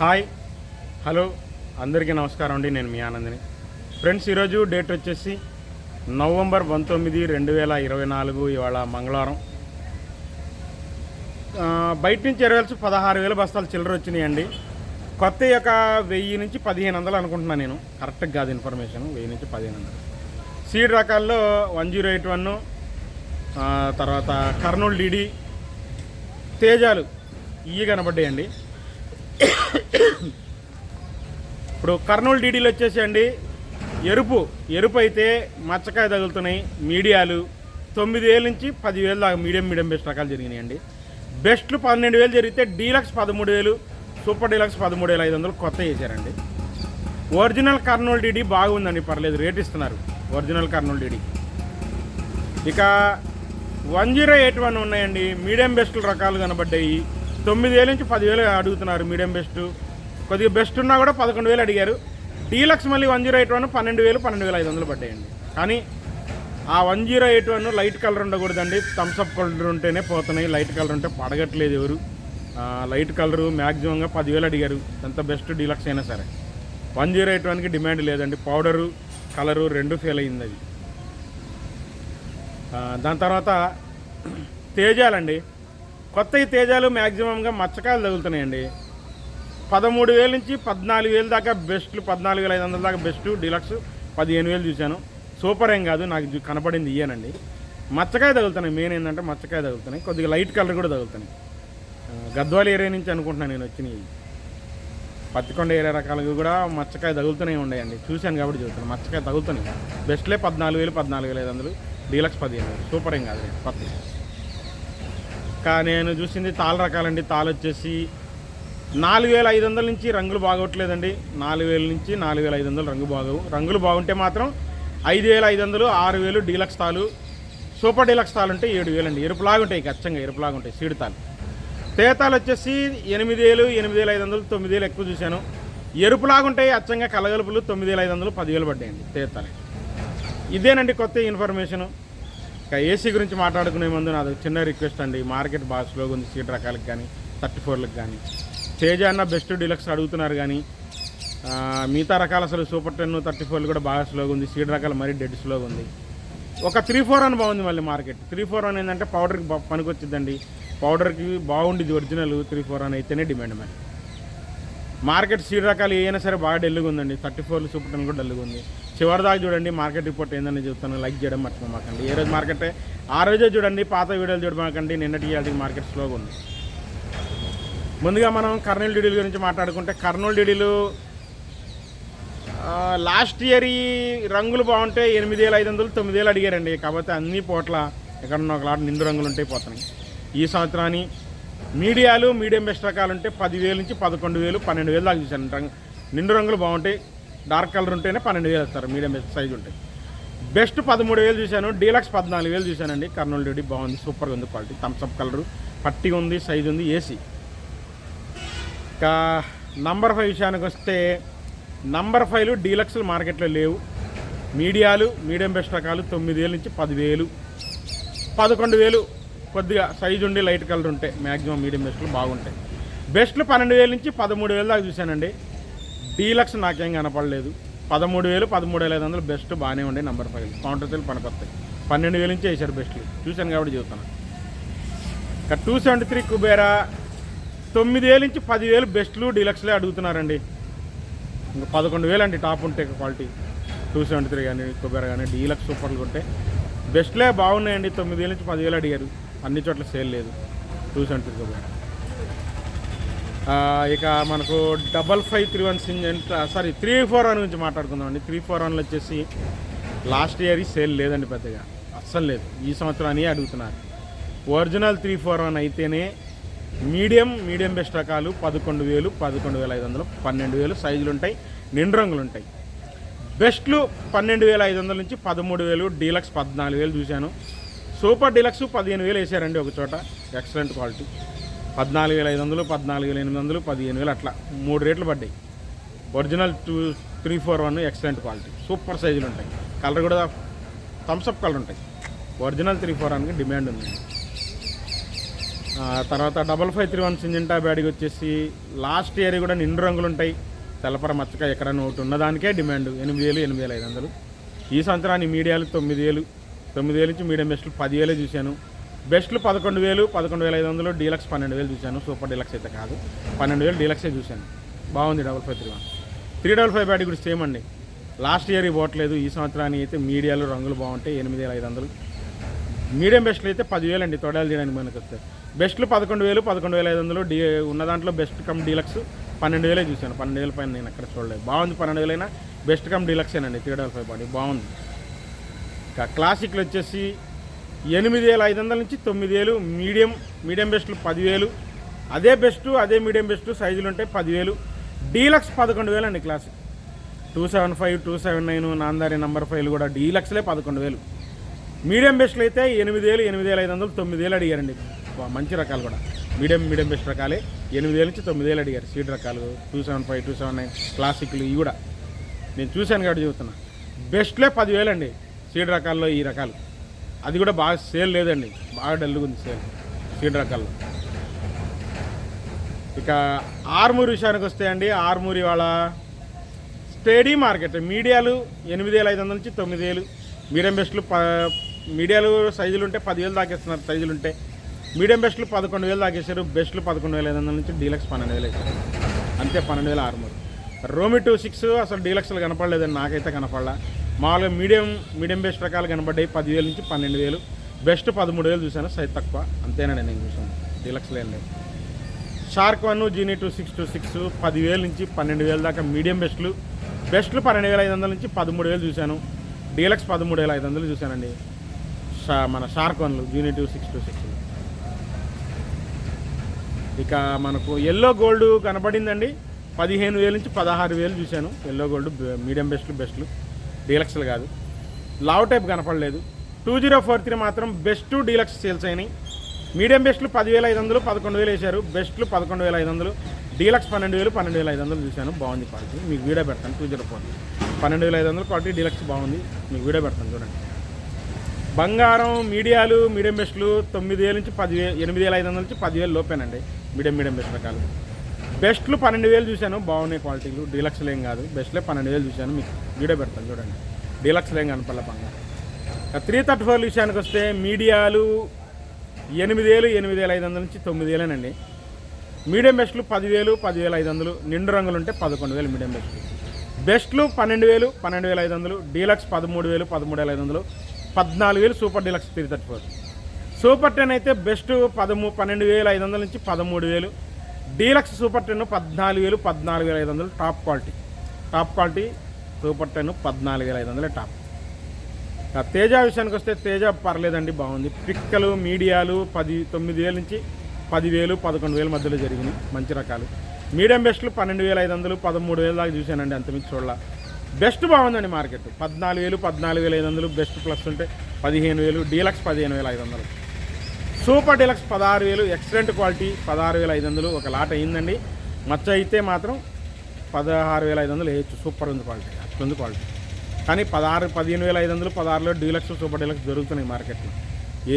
Hi. Hello. అందరికీ నమస్కారం అండి. నేను మీ ఆనందిని. ఫ్రెండ్స్ ఈరోజు డేట్ వచ్చేసి నవంబర్ పంతొమ్మిది రెండు వేల ఇరవై నాలుగు ఇవాళ మంగళవారం. బయట నుంచి ఎరవేల్సి పదహారు వేల బస్తాలు చిల్లర వచ్చినాయండి. కొత్త యొక్క వెయ్యి నుంచి పదిహేను వందలు అనుకుంటున్నాను నేను. కరెక్ట్గా కాదు ఇన్ఫర్మేషన్. వెయ్యి నుంచి పదిహేను వందలు. సీడ్ రకాల్లో వన్ జీరో ఎయిట్ వన్ తర్వాత కర్నూలు డీడీ తేజాలు ఇవి కనబడ్డాయండి. ఇప్పుడు కర్నూలు డీడీలు వచ్చేసేయండి. ఎరుపు ఎరుపు అయితే మచ్చకాయ తగులుతున్నాయి మీడియాలు. తొమ్మిది వేల నుంచి పదివేలు దాకా మీడియం మీడియం బెస్ట్ రకాలు జరిగినాయండి. బెస్ట్లు పన్నెండు వేలు జరిగితే డీలక్స్ పదమూడు వేలు సూపర్ డీలక్స్ పదమూడు వేల ఐదు వందలు కొత్త చేశారండి. ఒరిజినల్ కర్నూలు డీడీ బాగుందండి పర్లేదు రేట్ ఇస్తున్నారు ఒరిజినల్ కర్నూలు డీడీ. ఇక వన్ జీరో ఎయిట్ వన్ ఉన్నాయండి మీడియం బెస్ట్ రకాలు కనబడ్డాయి. తొమ్మిది వేల నుంచి పదివేలు అడుగుతున్నారు మీడియం బెస్ట్. కొద్దిగా బెస్ట్ ఉన్నా కూడా పదకొండు వేలు అడిగారు. డీలక్స్ మళ్ళీ వన్ జీరో ఎయిట్ వన్ పన్నెండు వేలు పన్నెండు వేల ఐదు వందలు పడ్డాయండి. కానీ ఆ one zero eight one light colour ఉండకూడదండి. థమ్స్అప్ కలర్ ఉంటేనే పోతున్నాయి. లైట్ కలర్ ఉంటే పడగట్లేదు ఎవరు. లైట్ కలరు మ్యాక్సిమంగా పదివేలు అడిగారు. ఎంత బెస్ట్ డీలక్స్ అయినా సరే. వన్ జీరో ఎయిట్ వన్కి డిమాండ్ లేదండి. పౌడరు కలరు రెండు ఫెయిల్ అయింది అది. దాని తర్వాత తేజాలండి. కొత్త ఈ తేజాలు మ్యాక్సిమంగా మచ్చకాయలు తగులుతున్నాయండి. పదమూడు వేల నుంచి పద్నాలుగు వేలు దాకా బెస్ట్లు పద్నాలుగు వేల ఐదు వందల దాకా బెస్ట్ డీలక్స్ పదిహేను వేలు చూశాను. సూపర్ ఏం కాదు నాకు కనపడింది ఇయ్యానండి. మచ్చకాయ తగులుతున్నాయి మెయిన్ ఏంటంటే మచ్చకాయ తగులుతున్నాయి. కొద్దిగా లైట్ కలర్ కూడా తగులుతున్నాయి. గద్వాల ఏరియా నుంచి అనుకుంటున్నాను నేను వచ్చినాయి పత్తికొండ ఏరియా రకాలుగా కూడా మచ్చకాయ తగులుతూనే ఉన్నాయండి. చూశాను కాబట్టి చెబుతాను మచ్చకాయ తగులుతున్నాయి. బెస్ట్లే పద్నాలుగు వేలు పద్నాలుగు వేల ఐదు వందలు డీలక్స్ పదిహేను వేలు. సూపర్ ఏం కాదు పత్తి. నేను చూసింది తాళ్ళ రకాలండి. తాళ్ళు వచ్చేసి నాలుగు వేల ఐదు వందల నుంచి రంగులు బాగోట్లేదండి. నాలుగు వేల నుంచి నాలుగు వేల ఐదు వందలు రంగు బాగోవు. రంగులు బాగుంటే మాత్రం ఐదు వేల ఐదు వందలు ఆరు వేలు డీలక్స్ తాలు సూపర్ డీలక్స్ తాలు ఉంటే ఏడు వేలండి. ఎరుపులాగా ఉంటాయి ఖచ్చితంగా ఎరుపులాగుంటాయి సీడు తాలు తేతాలు వచ్చేసి ఎనిమిది వేలు ఎనిమిది వేల ఐదు వందలు తొమ్మిది వేలు ఎక్కువ చూశాను. ఎరుపులాగా ఉంటాయి అచ్చంగా కలగలుపులు తొమ్మిది వేల ఐదు వందలు పదివేలు పడ్డాయండి తేతాలు. ఇదేనండి కొత్త ఇన్ఫర్మేషను. ఇంకా ఏసీ గురించి మాట్లాడుకునే ముందు నాది చిన్న రిక్వెస్ట్ అండి. మార్కెట్ బాగా స్లోగా ఉంది సీట్ రకాలకు కానీ థర్టీ ఫోర్లకు కానీ. తేజ అన్న బెస్ట్ డీలక్స్ అడుగుతున్నారు కానీ మిగతా రకాలు అసలు సూపర్ టెన్ థర్టీ ఫోర్లు కూడా బాగా స్లోగా ఉంది. సీడ్ రకాలు మరీ డెడ్ స్లోగా ఉంది. ఒక త్రీ ఫోర్ అని బాగుంది మళ్ళీ మార్కెట్. త్రీ ఫోర్ అని ఏంటంటే పౌడర్కి పనికి పనికొచ్చిద్దండి. పౌడర్కి బాగుండేది ఒరిజినల్ త్రీ ఫోర్ అని అయితేనే డిమాండ్ మరి. మార్కెట్ సీడ్ రకాలు ఏమైనా సరే బాగా డెల్లుగా ఉందండి. థర్టీ ఫోర్లు సూపర్ టెన్ కూడా డల్గా ఉంది. చివరి దాకా చూడండి మార్కెట్ రిపోర్ట్ ఏందని చెప్తాను. లైక్ చేయడం మర్చిపోమాకండి ఏ రోజు మార్కెట్? ఆ రోజే చూడండి పాత వీడియోలు చూడమాకండి. నిన్నటి ఇవాళకి మార్కెట్ స్లోగా ఉంది. ముందుగా మనం కర్నూలు డీడీల గురించి మాట్లాడుకుంటే కర్నూలు డీడీలు లాస్ట్ ఇయర్ ఈ రంగులు బాగుంటే ఎనిమిది వేల ఐదు వందలు తొమ్మిది వేలు అడిగారండి. కాకపోతే అన్ని పోట్ల ఎక్కడన్నా ఒక లాట్ నిండు రంగులు ఉంటాయి పోతున్నాయి. ఈ సంవత్సరాన్ని మీడియాలు మీడియం బెస్ట్ రకాలు ఉంటే పదివేలు నుంచి పదకొండు వేలు పన్నెండు వేలు దాకా చూశాను. రంగు నిండు రంగులు బాగుంటాయి. డార్క్ కలర్ ఉంటేనే పన్నెండు వేలు ఇస్తారు. మీడియం బెస్ట్ సైజ్ ఉంటాయి బెస్ట్ పదమూడు వేలు చూశాను. డీలక్స్ పద్నాలుగు వేలు చూశానండి. కర్నూలు డీడీ బాగుంది. సూపర్గా ఉంది క్వాలిటీ. Thums Up colour. పట్టిగా ఉంది. సైజు ఉంది. ఏసీ. ఇంకా నంబర్ ఫైవ్ విషయానికి వస్తే నంబర్ ఫైవ్లు డీలక్స్లు మార్కెట్లో లేవు. మీడియాలు మీడియం బెస్ట్ రకాలు తొమ్మిది వేలు నుంచి పదివేలు పదకొండు వేలు కొద్దిగా సైజు ఉండి లైట్ కలర్ ఉంటాయి మ్యాక్సిమం మీడియం బెస్ట్లు బాగుంటాయి. బెస్ట్లు పన్నెండు వేల నుంచి పదమూడు వేలు దాకా చూశానండి. డీలక్స్ నాకేం కనపడలేదు. పదమూడు వేలు పదమూడు వేల ఐదు వందలు బెస్ట్ బాగానే ఉండే నెంబర్ ఫైవ్ కౌంటర్ సెల్ పనికొస్తాయి. పన్నెండు వేల నుంచి వేశారు బెస్ట్లు చూశాను కాబట్టి చెబుతాను ఇక టూ సెవెంటీ త్రీ కుబేరా తొమ్మిది వేలు నుంచి పదివేలు బెస్ట్లు డీలక్స్లే అడుగుతున్నారండి. ఇంకా పదకొండు వేలు అండి టాప్ ఉంటే క్వాలిటీ టూ సెవెంటీ త్రీ కానీ కుబేరా కానీ డీలక్స్ సూపర్లు ఉంటే బెస్ట్లే బాగున్నాయండి. తొమ్మిది వేల నుంచి పదివేలు అడిగారు. అన్ని చోట్ల సేల్ లేదు. టూ సెవెంటీ ఇక మనకు double five three one Syngenta sorry three four one గురించి మాట్లాడుకుందామండి త్రీ ఫోర్ వన్లు వచ్చేసి లాస్ట్ ఇయర్ సేల్ లేదండి పెద్దగా. అస్సలు లేదు. ఈ సంవత్సరాన్ని అడుగుతున్నారు. ఒరిజినల్ త్రీ ఫోర్ వన్ అయితేనే మీడియం మీడియం బెస్ట్ రకాలు పదకొండు వేలు పదకొండు వేల ఐదు వందలు పన్నెండు వేలు సైజులు ఉంటాయి నిండు రంగులు ఉంటాయి. బెస్ట్లు పన్నెండు వేల ఐదు వందల నుంచి పదమూడు వేలు డీలక్స్ పద్నాలుగు వేలు చూశాను. సూపర్ డిలక్స్ పదిహేను వేలు వేసారండి ఒక చోట. ఎక్సలెంట్ క్వాలిటీ పద్నాలుగు వేల ఐదు వందలు పద్నాలుగు వేల ఎనిమిది వందలు పదిహేను వేలు అట్లా. మూడు రేట్లు పడ్డాయి. Original two three four one excellent quality super సైజులు ఉంటాయి. కలర్ కూడా థమ్స్అప్ కలర్ ఉంటాయి. ఒరిజినల్ త్రీ ఫోర్ వన్కి డిమాండ్ ఉంది. తర్వాత double five three one Syngenta బ్యాడ్కి వచ్చేసి లాస్ట్ ఇయర్ కూడా నిండు రంగులు ఉంటాయి. తెల్లపర మచ్చక ఎక్కడైనా ఒకటి ఉన్నదానికే డిమాండ్ ఎనిమిది వేలు ఎనిమిది వేల ఐదు వందలు. ఈ సంవత్సరాన్ని మీడియాలు తొమ్మిది వేలు. తొమ్మిది వేలు నుంచి మీడియం బెస్ట్లు పదివేలే చూశాను. బెస్ట్లు పదకొండు వేలు పదకొండు వేల ఐదు వందలు డీలక్స్ పన్నెండు వేలు చూశాను. సూపర్ డీలక్స్ అయితే కాదు. పన్నెండు వేలు డీలక్సే చూశాను. బాగుంది double five three one. Three double five bat కూడా సేమ్ అండి లాస్ట్ ఇయర్ పోవట్లేదు ఈ సంవత్సరానికి అయితే మీడియాలు రంగులు బాగుంటాయి. ఎనిమిది వేల ఐదు వందలు. మీడియం బెస్ట్లు అయితే పదివేలు అండి తొడాలు తీయడానికి మనకు వస్తే. బెస్ట్లు పదకొండు వేలు పదకొండు వేల ఐదు వందలు. డీ ఉన్న దాంట్లో బెస్ట్ కమ్ డీలక్స్ పన్నెండు వేలే చూశాను. పన్నెండు వేల పైన నేను అక్కడ చూడలేదు. బాగుంది పన్నెండు వేలైనా బెస్ట్ కమ్ డీలక్సేనండి. త్రీ డబల్ ఫైవ్ బాడీ బాగుంది. క్లాసిక్లు వచ్చేసి ఎనిమిది వేల ఐదు వందల నుంచి తొమ్మిది వేలు మీడియం మీడియం బెస్ట్లు పదివేలు అదే బెస్ట్ అదే మీడియం బెస్ట్ సైజులు ఉంటాయి పదివేలు డీలక్స్ పదకొండు వేలు అండి classic two seven five two seven nine Namdhari number ఫైవ్లు కూడా డీలక్స్లే పదకొండు వేలు. మీడియం బెస్ట్లు అయితే ఎనిమిది వేలు ఎనిమిది వేల ఐదు వందలు తొమ్మిది వేలు అడిగారండి మంచి రకాలు కూడా. మీడియం మీడియం బెస్ట్ రకాలే ఎనిమిది వేల నుంచి తొమ్మిది వేలు అడిగారు. సీడ్ రకాలు two seven five two seven nine క్లాసిక్లు ఇవి కూడా. నేను చూశాను కాబట్టి చెబుతున్నా. బెస్ట్లే పదివేలు అండి సీడ్ రకాల్లో ఈ రకాలు. అది కూడా బాగా సేల్ లేదండి. బాగా డల్గా ఉంది సేల్ సీడ్ రకాల్లో. ఇక ఆర్మూరి విషయానికి వస్తే అండి ఆర్మూరి వాళ్ళ స్టడీ మార్కెట్ మీడియాలు ఎనిమిది వేల ఐదు వందల నుంచి తొమ్మిది వేలు మీడియం బెస్ట్లు ప మీడియాలు సైజులు ఉంటే పదివేలు దాకేస్తున్నారు సైజులు ఉంటే మీడియం బెస్ట్లు పదకొండు వేలు దాకేశారు బెస్ట్లు పదకొండు వేల ఐదు వందల నుంచి డీలక్స్ పన్నెండు వేలు వేశారు అంతే పన్నెండు వేల ఆరుమూరు. రోమి టూ సిక్స్ అసలు డీలక్స్లు కనపడలేదండి నాకైతే కనపడలా. మామూలుగా మీడియం మీడియం బేస్ రకాలు కనబడ్డాయి. పదివేల నుంచి పన్నెండు వేలు బెస్ట్ పదమూడు వేలు చూశాను. సైజ్ తక్కువ. అంతేనండి నేను చూసాను డీలక్స్ ఏం లేదు. Shark one genie two six two six పదివేల నుంచి పన్నెండు వేల దాకా మీడియం బెస్ట్లు. బెస్ట్లు పన్నెండు వేల ఐదు వందల నుంచి పదమూడు వేలు చూశాను. డీలక్స్ పదమూడు వేల ఐదు వందలు చూశానండి. షా మన shark వన్లు genie two six two six. ఇక మనకు ఎల్లో గోల్డ్ కనబడిందండి. పదిహేను వేల నుంచి పదహారు వేలు చూశాను. ఎల్లో గోల్డ్ మీడియం బెస్ట్లు బెస్ట్లు. డీలక్స్లు కాదు. లావ్ టైప్ కనపడలేదు. టూ జీరో ఫోర్ త్రీ మాత్రం బెస్ట్ డీలక్స్ సేల్స్ అయినాయి. మీడియం బెస్ట్లు పదివేల ఐదు వందలు పదకొండు వేలు వేశారు. బెస్ట్లు పదకొండు వేల ఐదు వందలు డీలక్స్ పన్నెండు వేలు పన్నెండు వేల ఐదు వందలు చూశాను. బాగుంది క్వాలిటీ. మీకు వీడియో పెడతాను. Two zero four. పన్నెండు వేల ఐదు వందలు క్వాలిటీ డీలక్స్ బాగుంది. మీకు వీడియో పెడతాను చూడండి. బంగారం మీడియాలు మీడియం బెస్ట్లు తొమ్మిది వేల నుంచి పదివేలు ఎనిమిది వేల ఐదు వందల నుంచి పదివేలు లోపేనండి. మీడియం మీడియం బెస్ట్ రకాలు. బెస్ట్లు పన్నెండు వేలు చూశాను. బాగున్నాయి క్వాలిటీలు. డీలక్స్లు ఏం కాదు. బెస్ట్లే పన్నెండు వేలు చూశాను. మీకు వీడియో పెడతాను చూడండి. డీలక్స్లు ఏం కనపడలే త్రీ థర్టీ ఫోర్ విషయానికి వస్తే మీడియాలు ఎనిమిది వేలు ఎనిమిది వేల ఐదు వందల నుంచి తొమ్మిది వేలేనండి. మీడియం బెస్ట్లు పదివేలు పదివేల ఐదు వందలు. నిండు రంగులు ఉంటే పదకొండు వేలు మీడియం బెస్ట్లు. బెస్ట్లు పన్నెండు వేలు పన్నెండు వేల ఐదు వందలు. డీలక్స్ పదమూడు వేలు పదమూడు వేల ఐదు వందలు. పద్నాలుగు వేలు super deluxe three thirty four. Super ten అయితే బెస్ట్ పదమూ పన్నెండు వేల ఐదు వందల నుంచి పదమూడు వేలు. డీలక్స్ సూపర్ టెన్ పద్నాలుగు వేలు పద్నాలుగు వేల ఐదు వందలు top quality. Top quality super ten పద్నాలుగు వేల ఐదు వందలే టాప్. తేజ విషయానికి వస్తే తేజ పర్లేదండి బాగుంది. పిక్కలు మీడియాలు పది తొమ్మిది వేల నుంచి పదివేలు పదకొండు వేల మధ్యలో జరిగినాయి మంచి రకాలు. మీడియం బెస్ట్లు పన్నెండు వేల ఐదు వందలు పదమూడు వేల దాకా చూశానండి అంతమించి చూడాల. బెస్ట్ బాగుందండి మార్కెట్. పద్నాలుగు వేలు పద్నాలుగు వేల ఐదు వందలు బెస్ట్ ప్లస్ ఉంటే పదిహేను వేలు డీలక్స్ పదిహేను వేల ఐదు వందలు. సూపర్ డీలక్స్ పదహారు వేలు ఎక్సలెంట్ క్వాలిటీ పదహారు వేల ఐదు వందలు ఒక లాట్ అయిందండి. మచ్చ అయితే మాత్రం పదహారు వేల ఐదు వందలు వేయచ్చు. సూపర్ ఉంది క్వాలిటీ. అట్లుంది క్వాలిటీ. కానీ పదహారు పదిహేను వేల ఐదు వందలు పదహారులో డీలక్స్ సూపర్ డీలక్స్ దొరుకుతున్నాయి మార్కెట్లో.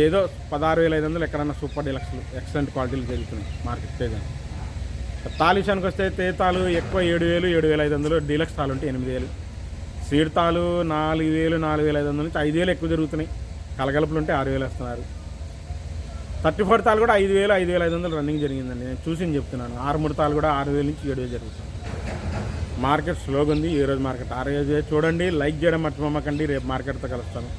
ఏదో పదహారు వేల ఐదు వందలు ఎక్కడన్నా సూపర్ డీలక్స్లు ఎక్సలెంట్ క్వాలిటీలు జరుగుతున్నాయి మార్కెట్ తేజాను తాలిషానికి వస్తే తేతాలు ఎక్కువ ఏడు వేలు ఏడు వేల ఐదు వందలు. డీలక్స్ తాలు ఉంటే ఎనిమిది వేలు. సీడ్ తాలు నాలుగు వేలు నాలుగు వేల ఐదు వందల నుంచి ఐదు వేలు ఎక్కువ జరుగుతున్నాయి. కలగలుపులు ఉంటే ఆరు వేలు వస్తున్నారు. థర్టీ ఫోర్ తాలు కూడా ఐదు వేలు ఐదు వేల ఐదు వందలు రన్నింగ్ జరిగిందండి. నేను చూసి చెప్తున్నాను. ఆరు మూడు తాలు కూడా ఆరు వేల నుంచి ఏడు వేలు జరుగుతుంది. మార్కెట్ స్లోగా ఉంది. ఈ రోజు మార్కెట్ ఆరు చూడండి లైక్ చేయడం మర్చిపోమకండి. రేపు మార్కెట్తో కలుస్తాను.